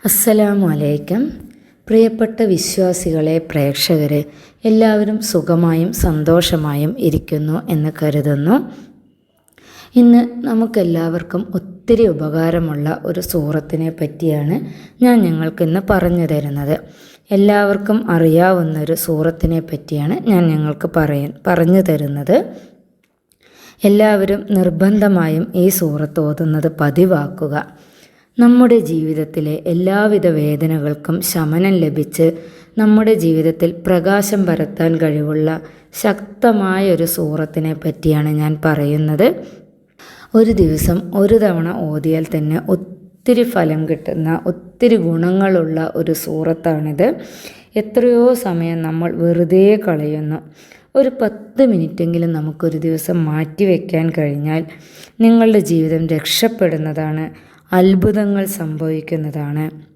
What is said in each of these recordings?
അസ്സലാമു അലൈക്കും പ്രിയപ്പെട്ട വിശ്വാസികളെ പ്രേക്ഷകരെ എല്ലാവരും സുഖമായും സന്തോഷമായും ഇരിക്കുന്നു എന്ന് കരുതുന്നു. ഇന്ന് നമുക്കെല്ലാവർക്കും ഒത്തിരി ഉപകാരമുള്ള ഒരു സൂറത്തിനെ പറ്റിയാണ് ഞാൻ ഞങ്ങൾക്കിന്ന് പറഞ്ഞു തരുന്നത്. എല്ലാവർക്കും അറിയാവുന്ന ഒരു സൂറത്തിനെ പറ്റിയാണ് ഞാൻ ഞങ്ങൾക്ക് പറയ പറഞ്ഞു തരുന്നത്. എല്ലാവരും നിർബന്ധമായും ഈ സൂറത്ത് ഓതുന്നത് പതിവാക്കുക. നമ്മുടെ ജീവിതത്തിലെ എല്ലാവിധ വേദനകൾക്കും ശമനം ലഭിച്ച് നമ്മുടെ ജീവിതത്തിൽ പ്രകാശം പരത്താൻ കഴിവുള്ള ശക്തമായ ഒരു സൂറത്തിനെ പറ്റിയാണ് ഞാൻ പറയുന്നത്. ഒരു ദിവസം ഒരു തവണ ഓതിയാൽ തന്നെ ഒത്തിരി ഫലം കിട്ടുന്ന ഒത്തിരി ഗുണങ്ങളുള്ള ഒരു സൂറത്താണിത്. എത്രയോ സമയം നമ്മൾ വെറുതെ കളയുന്നു. ഒരു പത്ത് മിനിറ്റെങ്കിലും നമുക്കൊരു ദിവസം മാറ്റി വയ്ക്കാൻ കഴിഞ്ഞാൽ നിങ്ങളുടെ ജീവിതം രക്ഷപ്പെടുന്നതാണ് അത്ഭുതങ്ങൾ സംഭവിക്കുന്നതാണ്.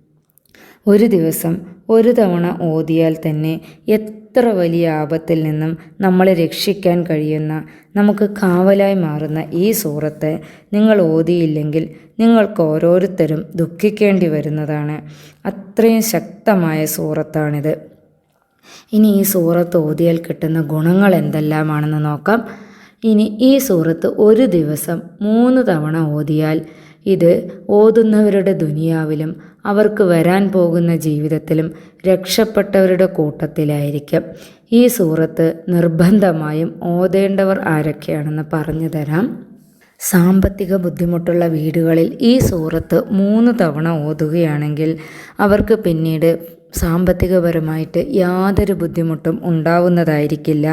ഒരു ദിവസം ഒരു തവണ ഓതിയാൽ തന്നെ എത്ര വലിയ ആപത്തിൽ നിന്നും നമ്മളെ രക്ഷിക്കാൻ കഴിയുന്ന നമുക്ക് കാവലായി മാറുന്ന ഈ സൂറത്ത് നിങ്ങൾ ഓതിയില്ലെങ്കിൽ നിങ്ങൾക്ക് ഓരോരുത്തരും ദുഃഖിക്കേണ്ടി വരുന്നതാണ്. അത്രയും ശക്തമായ സൂറത്താണിത്. ഇനി ഈ സൂറത്ത് ഓതിയാൽ കിട്ടുന്ന ഗുണങ്ങൾ എന്തെല്ലാമാണെന്ന് നോക്കാം. ഇനി ഈ സൂറത്ത് ഒരു ദിവസം മൂന്ന് തവണ ഓതിയാൽ ഇത് ഓതുന്നവരുടെ ദുനിയാവിലും അവർക്ക് വരാൻ പോകുന്ന ജീവിതത്തിലും രക്ഷപ്പെട്ടവരുടെ കൂട്ടത്തിലായിരിക്കും. ഈ സൂറത്ത് നിർബന്ധമായും ഓതേണ്ടവർ ആരൊക്കെയാണെന്ന് പറഞ്ഞു തരാം. സാമ്പത്തിക ബുദ്ധിമുട്ടുള്ള വീടുകളിൽ ഈ സൂറത്ത് മൂന്ന് തവണ ഓതുകയാണെങ്കിൽ അവർക്ക് പിന്നീട് സാമ്പത്തികപരമായിട്ട് യാതൊരു ബുദ്ധിമുട്ടും ഉണ്ടാവുന്നതായിരിക്കില്ല.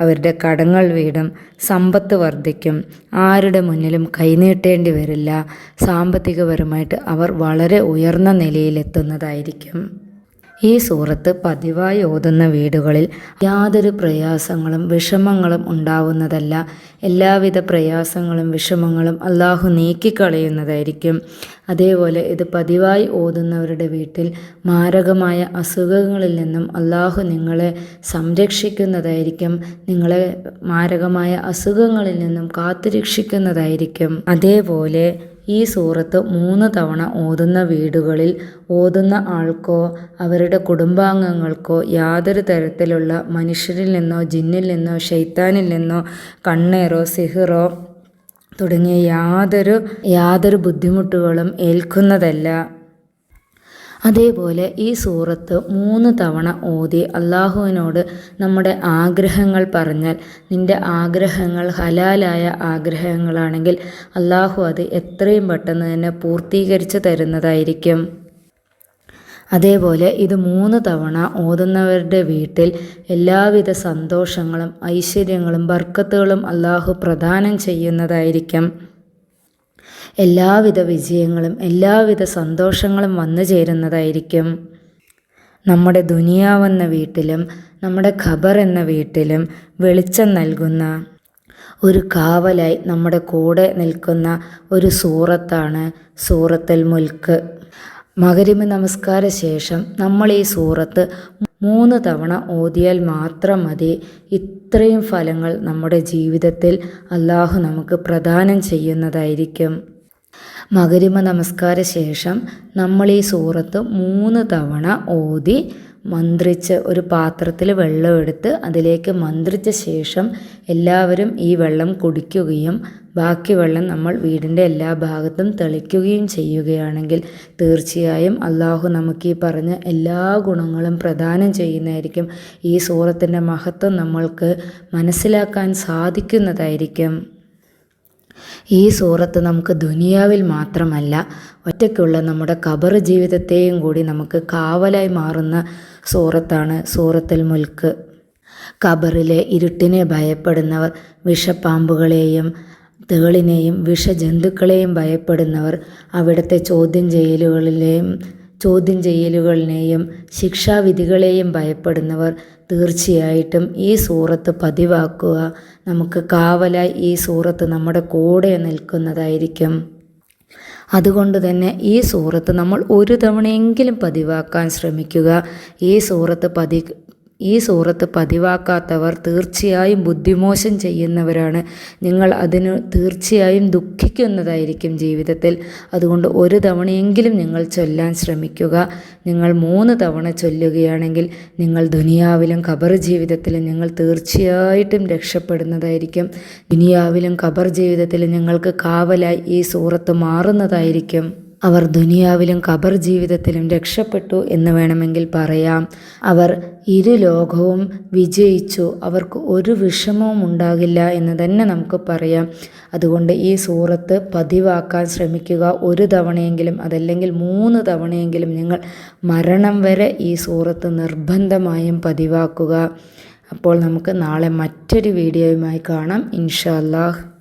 അവരുടെ കടങ്ങൾ വീടും സമ്പത്ത് വർദ്ധിക്കും. ആരുടെ മുന്നിലും കൈനീട്ടേണ്ടി വരില്ല. സാമ്പത്തികപരമായിട്ട് അവർ വളരെ ഉയർന്ന നിലയിലെത്തുന്നതായിരിക്കും. ഈ സൂറത്ത് പതിവായി ഓതുന്ന വീടുകളിൽ യാതൊരു പ്രയാസങ്ങളും വിഷമങ്ങളും ഉണ്ടാവുന്നതല്ല. എല്ലാവിധ പ്രയാസങ്ങളും വിഷമങ്ങളും അള്ളാഹു നീക്കിക്കളയുന്നതായിരിക്കും. അതേപോലെ ഇത് പതിവായി ഓതുന്നവരുടെ വീട്ടിൽ മാരകമായ അസുഖങ്ങളിൽ നിന്നും അള്ളാഹു നിങ്ങളെ സംരക്ഷിക്കുന്നതായിരിക്കും. നിങ്ങളെ മാരകമായ അസുഖങ്ങളിൽ നിന്നും കാത്തുരക്ഷിക്കുന്നതായിരിക്കും. അതേപോലെ ഈ സൂറത്ത് മൂന്ന് തവണ ഓതുന്ന വീടുകളിൽ ഓതുന്ന ആൾക്കോ അവരുടെ കുടുംബാംഗങ്ങൾക്കോ യാതൊരു തരത്തിലുള്ള മനുഷ്യരിൽ നിന്നോ ജിന്നിൽ നിന്നോ ഷെയ്ത്താനിൽ നിന്നോ കണ്ണേറോ സിഹിറോ തുടങ്ങിയ യാതൊരു യാതൊരു ബുദ്ധിമുട്ടുകളും ഏൽക്കുന്നതല്ല. അതേപോലെ ഈ സൂറത്ത് മൂന്ന് തവണ ഓതി അള്ളാഹുവിനോട് നമ്മുടെ ആഗ്രഹങ്ങൾ പറഞ്ഞാൽ നിന്റെ ആഗ്രഹങ്ങൾ ഹലാലായ ആഗ്രഹങ്ങളാണെങ്കിൽ അള്ളാഹു അത് എത്രയും പെട്ടെന്ന് തന്നെ പൂർത്തീകരിച്ച് തരുന്നതായിരിക്കും. അതേപോലെ ഇത് മൂന്ന് തവണ ഓതുന്നവരുടെ വീട്ടിൽ എല്ലാവിധ സന്തോഷങ്ങളും ഐശ്വര്യങ്ങളും ബർക്കത്തുകളും അള്ളാഹു പ്രദാനം ചെയ്യുന്നതായിരിക്കും. എല്ലാവിധ വിജയങ്ങളും എല്ലാവിധ സന്തോഷങ്ങളും വന്നു ചേരുന്നതായിരിക്കും. നമ്മുടെ ദുനിയാവെന്ന വീട്ടിലും നമ്മുടെ ഖബർ എന്ന വീട്ടിലും വെളിച്ചം നൽകുന്ന ഒരു കാവലായി നമ്മുടെ കൂടെ നിൽക്കുന്ന ഒരു സൂറത്താണ് സൂറത്തുൽ മുൽക്ക്. മകരിമ നമസ്കാര ശേഷം നമ്മൾ ഈ സൂറത്ത് മൂന്ന് തവണ ഓതിയാൽ മാത്രം മതി. ഇത്രയും ഫലങ്ങൾ നമ്മുടെ ജീവിതത്തിൽ അള്ളാഹു നമുക്ക് പ്രദാനം ചെയ്യുന്നതായിരിക്കും. മകരിമ നമസ്കാര ശേഷം നമ്മൾ ഈ സൂറത്ത് മൂന്ന് തവണ ഓതി മന്ത്രിച്ച് ഒരു പാത്രത്തിൽ വെള്ളമെടുത്ത് അതിലേക്ക് മന്ത്രിച്ച ശേഷം എല്ലാവരും ഈ വെള്ളം കുടിക്കുകയും ബാക്കി വെള്ളം നമ്മൾ വീടിന്റെ എല്ലാ ഭാഗത്തും തെളിക്കുകയും ചെയ്യുകയാണെങ്കിൽ തീർച്ചയായും അള്ളാഹു നമുക്ക് ഈ പറഞ്ഞ എല്ലാ ഗുണങ്ങളും പ്രദാനം ചെയ്യുന്നതായിരിക്കും. ഈ സൂറത്തിന്റെ മഹത്വം നമ്മൾക്ക് മനസ്സിലാക്കാൻ സാധിക്കുന്നതായിരിക്കും. ഈ സൂറത്ത് നമുക്ക് ദുനിയാവിൽ മാത്രമല്ല ഒറ്റയ്ക്കുള്ള നമ്മുടെ കബർ ജീവിതത്തെയും കൂടി നമുക്ക് കാവലായി മാറുന്ന സൂറത്താണ് സൂറത്തുൽ മുൽക്ക് കബറിലെ ഇരുട്ടിനെ ഭയപ്പെടുന്നവർ വിഷപ്പാമ്പുകളെയും തേളിനെയും വിഷജന്തുക്കളെയും ഭയപ്പെടുന്നവർ അവിടുത്തെ ചോദ്യം ചെയ്യലുകളിലെയും ചോദ്യം ചെയ്യലുകളിനെയും ശിക്ഷാവിധികളെയും ഭയപ്പെടുന്നവർ തീർച്ചയായിട്ടും ഈ സൂറത്ത് പതിവാക്കുക. നമുക്ക് കാവലായി ഈ സൂറത്ത് നമ്മുടെ കൂടെ നിൽക്കുന്നതായിരിക്കും. അതുകൊണ്ട് തന്നെ ഈ സൂറത്ത് നമ്മൾ ഒരു തവണയെങ്കിലും പതിവാക്കാൻ ശ്രമിക്കുക. ഈ സൂറത്ത് പതി ഈ സൂറത്ത് പതിവാക്കാത്തവർ തീർച്ചയായും ബുദ്ധിമോശം ചെയ്യുന്നവരാണ്. നിങ്ങൾ അതിന് തീർച്ചയായും ദുഃഖിക്കുന്നതായിരിക്കും ജീവിതത്തിൽ. അതുകൊണ്ട് ഒരു തവണയെങ്കിലും നിങ്ങൾ ചൊല്ലാൻ ശ്രമിക്കുക. നിങ്ങൾ മൂന്ന് തവണ ചൊല്ലുകയാണെങ്കിൽ നിങ്ങൾ ദുനിയാവിലും ഖബർ ജീവിതത്തിലും നിങ്ങൾ തീർച്ചയായിട്ടും രക്ഷപ്പെടുന്നതായിരിക്കും. ദുനിയാവിലും ഖബർ ജീവിതത്തിലും നിങ്ങൾക്ക് കാവലായി ഈ സൂറത്ത് മാറുന്നതായിരിക്കും. അവർ ദുനിയാവിലും ഖബർ ജീവിതത്തിലും രക്ഷപ്പെട്ടു എന്ന് വേണമെങ്കിൽ പറയാം. അവർ ഇരു ലോകവും വിജയിച്ചു. അവർക്ക് ഒരു വിഷമവും ഉണ്ടാകില്ല എന്ന് തന്നെ നമുക്ക് പറയാം. അതുകൊണ്ട് ഈ സൂറത്ത് പതിവാക്കാൻ ശ്രമിക്കുക. ഒരു തവണയെങ്കിലും അതല്ലെങ്കിൽ മൂന്ന് തവണയെങ്കിലും നിങ്ങൾ മരണം വരെ ഈ സൂറത്ത് നിർബന്ധമായും പതിവാക്കുക. അപ്പോൾ നമുക്ക് നാളെ മറ്റൊരു വീഡിയോയുമായി കാണാം. ഇൻഷാ അല്ലാഹ്.